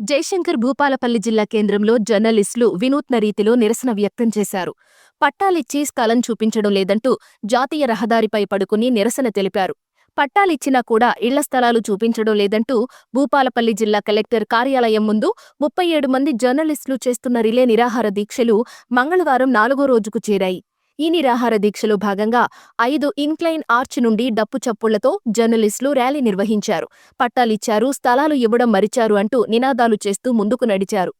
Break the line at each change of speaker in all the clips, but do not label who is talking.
జయశంకర్ భూపాలపల్లి జిల్లా కేంద్రంలో జర్నలిస్టులు వినూత్న రీతిలో నిరసన వ్యక్తం చేశారు. పట్టాలిచ్చి స్థలం చూపించడం లేదంటూ జాతీయ రహదారిపై పడుకుని నిరసన తెలిపారు. పట్టాలిచ్చినా కూడా ఇళ్ళ స్థలాలు చూపించడం లేదంటూ భూపాలపల్లి జిల్లా కలెక్టర్ కార్యాలయం ముందు ముప్పై ఏడు మంది జర్నలిస్టులు చేస్తున్న రిలే నిరాహార దీక్షలు మంగళవారం నాలుగో రోజుకు చేరాయి. ఈ నిరాహార దీక్షలో భాగంగా ఐదు ఇన్క్లైన్ ఆర్చ్ నుండి డప్పు చప్పుళ్ళతో జర్నలిస్టులు ర్యాలీ నిర్వహించారు. పట్టాలిచ్చారు స్థలాలు ఇవ్వడం మరిచారు అంటూ నినాదాలు చేస్తూ ముందుకు నడిచారు.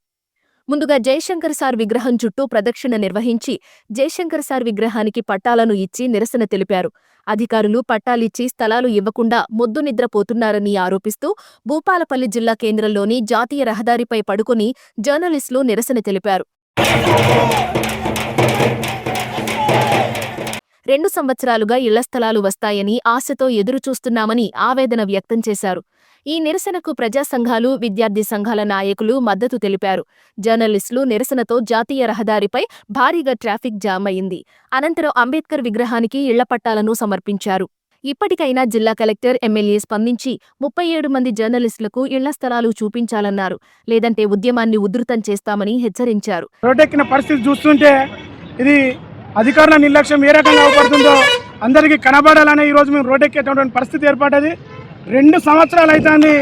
ముందుగా జయశంకర్ సార్ విగ్రహం చుట్టూ ప్రదక్షిణ నిర్వహించి జయశంకర్ సార్ విగ్రహానికి పట్టాలను ఇచ్చి నిరసన తెలిపారు. అధికారులు పట్టాలిచ్చి స్థలాలు ఇవ్వకుండా మొద్దు నిద్రపోతున్నారని ఆరోపిస్తూ భూపాలపల్లి జిల్లా కేంద్రంలోని జాతీయ రహదారిపై పడుకుని జర్నలిస్టులు నిరసన తెలిపారు. రెండు సంవత్సరాలుగా ఇళ్ళ స్థలాలు వస్తాయని ఆశతో ఎదురుచూస్తున్నామని ఆవేదన వ్యక్తం చేశారు. ఈ నిరసనకు ప్రజా సంఘాలు విద్యార్థి సంఘాల నాయకులు మద్దతు తెలిపారు. జర్నలిస్టులు నిరసనతో జాతీయ రహదారిపై భారీగా ట్రాఫిక్ జామ్ అయింది. అనంతరం అంబేద్కర్ విగ్రహానికి ఇళ్ళ పట్టాలను సమర్పించారు. ఇప్పటికైనా జిల్లా కలెక్టర్ ఎమ్మెల్యే స్పందించి ముప్పై ఏడు మంది జర్నలిస్టులకు ఇళ్ళ స్థలాలు చూపించాలన్నారు. లేదంటే ఉద్యమాన్ని ఉధృతం చేస్తామని హెచ్చరించారు.
పరిస్థితి చూస్తుంటే ఇది అధికారుల నిర్లక్ష్యం ఏ రకంగా అవపడుతుందో అందరికీ కనబడాలనే ఈరోజు మేము రోడ్డెక్కేటటువంటి పరిస్థితి ఏర్పడ్డది. రెండు సంవత్సరాలు అవుతుంది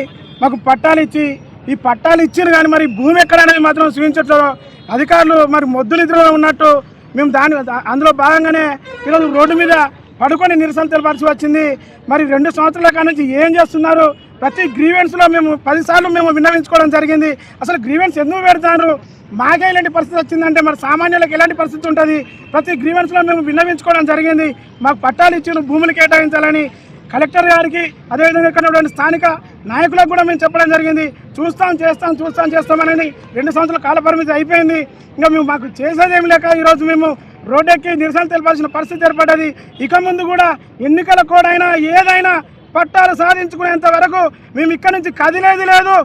మాకు పట్టాలు ఇచ్చి ఈ పట్టాలు ఇచ్చిన కానీ మరి భూమి ఎక్కడనేది మాత్రం చూపించట్లేదు అధికారులు మరి మొద్దు నిద్రలో ఉన్నట్టు మేము దాని అందులో భాగంగానే ఈరోజు రోడ్డు మీద పడుకొని నిరసన తెలపాల్సి వచ్చింది. మరి రెండు సంవత్సరాల కాడ నుంచి ఏం చేస్తున్నారు? ప్రతి గ్రీవెన్స్లో మేము పదిసార్లు మేము విన్నవించుకోవడం జరిగింది. అసలు గ్రీవెన్స్ ఎందుకు పెడతారు మాకే ఇలాంటి పరిస్థితి వచ్చిందంటే మరి సామాన్యులకు ఎలాంటి పరిస్థితి ఉంటుంది? ప్రతి గ్రీవెన్స్లో మేము విన్నవించుకోవడం జరిగింది. మాకు పట్టాలు ఇచ్చిన భూములు కేటాయించాలని కలెక్టర్ గారికి అదేవిధంగా ఇక్కడ ఉన్నటువంటి స్థానిక నాయకులకు కూడా మేము చెప్పడం జరిగింది. చూస్తాం చేస్తాం చూస్తాం చేస్తామని రెండు సంవత్సరాల కాలపరిమితి అయిపోయింది. ఇంకా మేము మాకు చేసేదేమి లేక ఈరోజు మేము రోడ్డెక్కి నిరసన తెలపాల్సిన పరిస్థితి ఏర్పడ్డది. ఇక ముందు కూడా ఎన్నికల కోడైనా ఏదైనా పట్టాలు సాధించుకునేంత వరకు మేము ఇక్కడ నుంచి కదిలేది లేదు.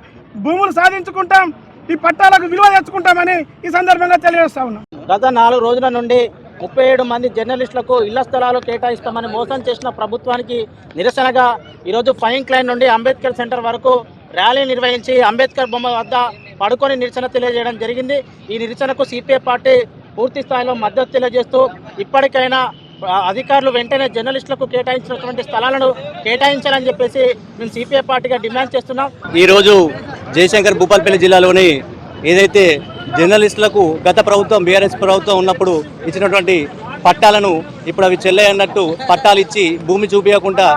భూములు సాధించుకుంటాం. ఈ పట్టాలకు విలువ తెచ్చుకుంటామని ఈ సందర్భంగా తెలియజేస్తా ఉన్నాం.
గత నాలుగు రోజుల నుండి ముప్పై ఏడు మంది జర్నలిస్టులకు ఇళ్ళ స్థలాలు కేటాయిస్తామని మోసం చేసిన ప్రభుత్వానికి నిరసనగా ఈరోజు ఫైన్ క్లైన్ నుండి అంబేద్కర్ సెంటర్ వరకు ర్యాలీ నిర్వహించి అంబేద్కర్ బొమ్మ వద్ద పడుకొని నిరసన తెలియజేయడం జరిగింది. ఈ నిరసనకు సిపిఐ పార్టీ పూర్తి స్థాయిలో మద్దతు తెలియజేస్తూ ఇప్పటికైనా అధికారులు వెంటనే జర్నలిస్టులకు కేటాయించినటువంటి స్థలాలను కేటాయించాలని చెప్పేసి మేము సిపిఐ పార్టీగా డిమాండ్ చేస్తున్నాం.
ఈరోజు జయశంకర్ భూపాలపల్లి జిల్లాలోని ఏదైతే జర్నలిస్టులకు గత ప్రభుత్వం బీఆర్ఎస్ ప్రభుత్వం ఉన్నప్పుడు ఇచ్చినటువంటి పట్టాలను ఇప్పుడు అవి చెల్లయన్నట్టు పట్టాలు ఇచ్చి భూమి చూపించకుండా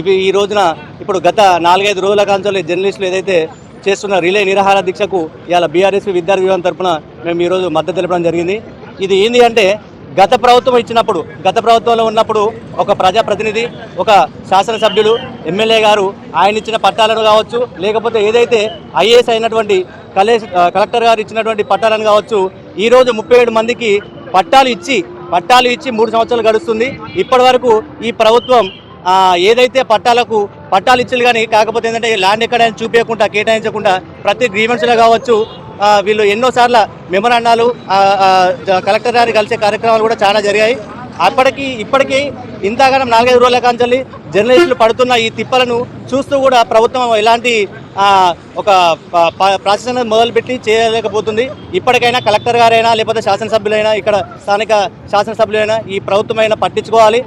ఇవి ఈ రోజున ఇప్పుడు గత నాలుగైదు రోజుల కాంచోలు జర్నలిస్టులు ఏదైతే చేస్తున్న రిలే నిరాహార దీక్షకు ఇవాళ బీఆర్ఎస్ విద్యార్థి విభాగం తరపున మేము ఈరోజు మద్దతు తెలపడం జరిగింది. ఇది ఏంటి అంటే గత ప్రభుత్వం ఇచ్చినప్పుడు గత ప్రభుత్వంలో ఉన్నప్పుడు ఒక ప్రజాప్రతినిధి ఒక శాసనసభ్యుడు ఎమ్మెల్యే గారు ఆయన ఇచ్చిన పట్టాలను కావచ్చు లేకపోతే ఏదైతే ఐఏఎస్ అయినటువంటి కలెక్టర్ గారు ఇచ్చినటువంటి పట్టాలను కావచ్చు ఈరోజు ముప్పై ఏడు మందికి పట్టాలు ఇచ్చి పట్టాలు ఇచ్చి మూడు సంవత్సరాలు గడుస్తుంది. ఇప్పటి వరకు ఈ ప్రభుత్వం ఏదైతే పట్టాలకు పట్టాలు ఇచ్చారు కానీ కాకపోతే ఏంటంటే ల్యాండ్ ఎక్కడైనా చూపించకుండా కేటాయించకుండా ప్రతి గ్రీవెన్స్లో కావచ్చు వీళ్ళు ఎన్నోసార్లు మెమరాండాలు కలెక్టర్ గారిని కలిసే కార్యక్రమాలు కూడా చాలా జరిగాయి. అప్పటికి ఇప్పటికీ ఇంతగానం నాలుగైదు రోజుల కాంచెల్లి జర్నలిస్టులు పడుతున్న ఈ తిప్పలను చూస్తూ కూడా ప్రభుత్వం ఎలాంటి ఒక ప్రాసెస్ అనేది మొదలుపెట్టి చేయలేకపోతుంది. ఇప్పటికైనా కలెక్టర్ గారైనా లేకపోతే శాసనసభ్యులైనా ఇక్కడ స్థానిక శాసనసభ్యులైనా ఈ ప్రభుత్వమైనా పట్టించుకోవాలి.